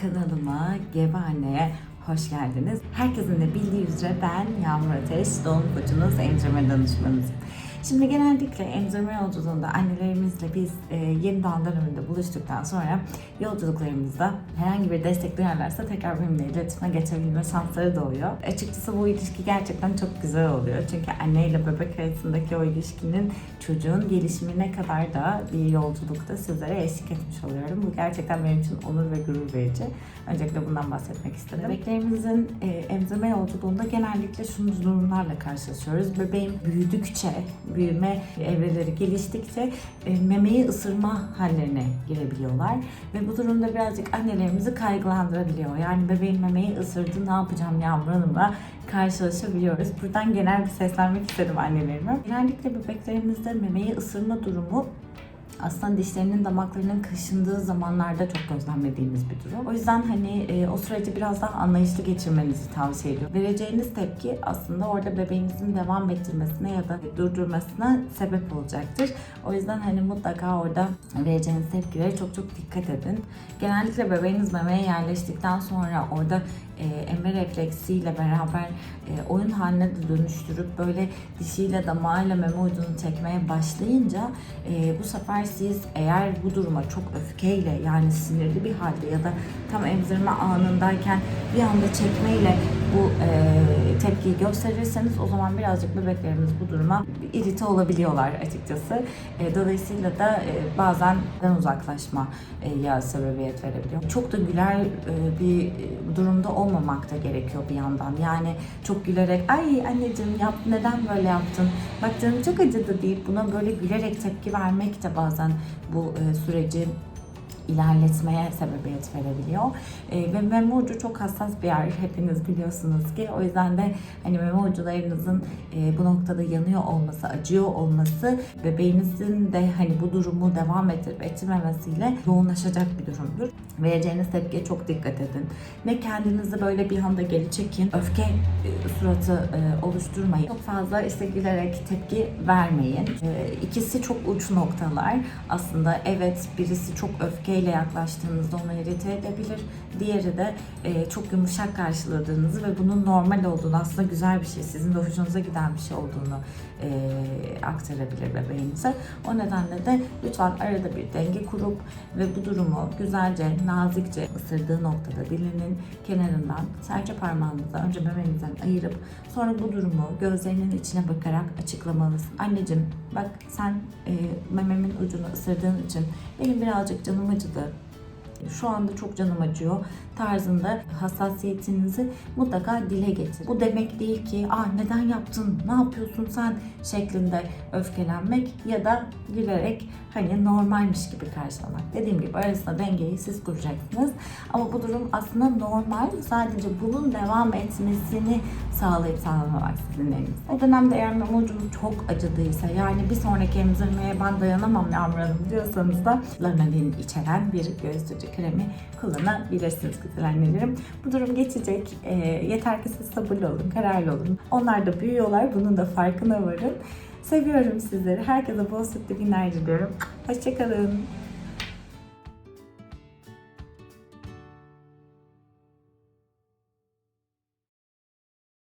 kanalıma Gebe Anne'ye hoş geldiniz. Herkesin de bildiği üzere ben Yağmur Ateş, doğum koçunuz, emzirme danışmanınızım. Şimdi genellikle emzirme yolculuğunda annelerimizle biz e, yeni doğan döneminde buluştuktan sonra yolculuklarımızda herhangi bir destek duyarlarsa tekrar benimle iletişime geçebilme şansları doğuyor. Açıkçası bu ilişki gerçekten çok güzel oluyor. Çünkü anne ile bebek arasındaki o ilişkinin çocuğun gelişimine kadar da bir yolculukta sizlere eşlik etmiş oluyorum. Bu gerçekten benim için onur ve gurur verici. Öncelikle bundan bahsetmek istedim. Bebeklerimizin e, emzirme yolculuğunda genellikle şunu durumlarla karşılaşıyoruz. Bebeğin büyüdükçe, büyüme evreleri geliştikçe e, memeyi ısırma hallerine girebiliyorlar. Ve bu durumda birazcık annelerimizi kaygılandırabiliyor. Yani bebeğin memeyi ısırdı ne yapacağım Yağmur Hanım'la karşılaşabiliyoruz. Buradan genel bir seslenmek istedim annelerime. Genellikle bebeklerimizde memeyi ısırma durumu aslında dişlerinin damaklarının kaşındığı zamanlarda çok gözlemlediğimiz bir durum. O yüzden hani e, o süreci biraz daha anlayışlı geçirmenizi tavsiye ediyorum. Vereceğiniz tepki aslında orada bebeğinizin devam ettirmesine ya da durdurmasına sebep olacaktır. O yüzden hani mutlaka orada vereceğiniz tepkilere çok çok dikkat edin. Genellikle bebeğiniz memeye yerleştikten sonra orada e, emme refleksiyle beraber e, oyun haline de dönüştürüp böyle dişiyle damağıyla meme ucunu çekmeye başlayınca e, bu sefer siz eğer bu duruma çok öfkeyle yani sinirli bir halde ya da tam emzirme anındayken bir anda çekmeyle bu e, tepkiyi gösterirseniz o zaman birazcık bebeklerimiz bu duruma irite olabiliyorlar açıkçası. E, dolayısıyla da e, bazen uzaklaşma e, ya sebebiyet verebiliyor. Çok da güler e, bir durumda olmamak da gerekiyor bir yandan. Yani çok gülerek ay anneciğim yap neden böyle yaptın? Bak canım çok acıdı deyip buna böyle gülerek tepki vermek de bazen bu e, süreci ilerletmeye sebebiyet verebiliyor. E, ve meme çok hassas bir yer hepiniz biliyorsunuz ki. O yüzden de hani meme ucularınızın e, bu noktada yanıyor olması, acıyor olması bebeğinizin de hani bu durumu devam ettirip ettirmemesiyle yoğunlaşacak bir durumdur. Vereceğiniz tepkiye çok dikkat edin. Ne kendinizi böyle bir anda geri çekin, öfke e, suratı e, oluşturmayın. Çok fazla işte gülerek tepki vermeyin. E, ikisi çok uç noktalar. Aslında evet birisi çok öfke ile yaklaştığınızda onu irite edebilir. Diğeri de e, çok yumuşak karşıladığınızı ve bunun normal olduğunu, aslında güzel bir şey, sizin de hoşunuza giden bir şey olduğunu e, aktarabilir bebeğinize. O nedenle de lütfen arada bir denge kurup ve bu durumu güzelce, nazikçe ısırdığı noktada dilinin kenarından serçe parmağınızla önce memenizden ayırıp sonra bu durumu gözlerinin içine bakarak açıklamalısın. Anneciğim bak sen e, mememin ucunu ısırdığın için benim birazcık canım acıdı. Atlântida. Şu anda çok canım acıyor tarzında hassasiyetinizi mutlaka dile getir. Bu demek değil ki ah neden yaptın, ne yapıyorsun sen şeklinde öfkelenmek ya da gülerek hani normalmiş gibi karşılamak. Dediğim gibi arasında dengeyi siz kuracaksınız. Ama bu durum aslında normal. Sadece bunun devam etmesini sağlayıp sağlamamak sizin elinizde. O dönemde eğer meme ucunuz çok acıdıysa yani bir sonraki emzirmeye ben dayanamam Yağmur diyorsanız da lanolin içeren bir göğüsücü kremi kullanabilirsiniz güzel annelerim. Bu durum geçecek. E, yeter ki siz sabırlı olun, kararlı olun. Onlar da büyüyorlar. Bunun da farkına varın. Seviyorum sizleri. Herkese bol sütlü günler diliyorum. Hoşçakalın.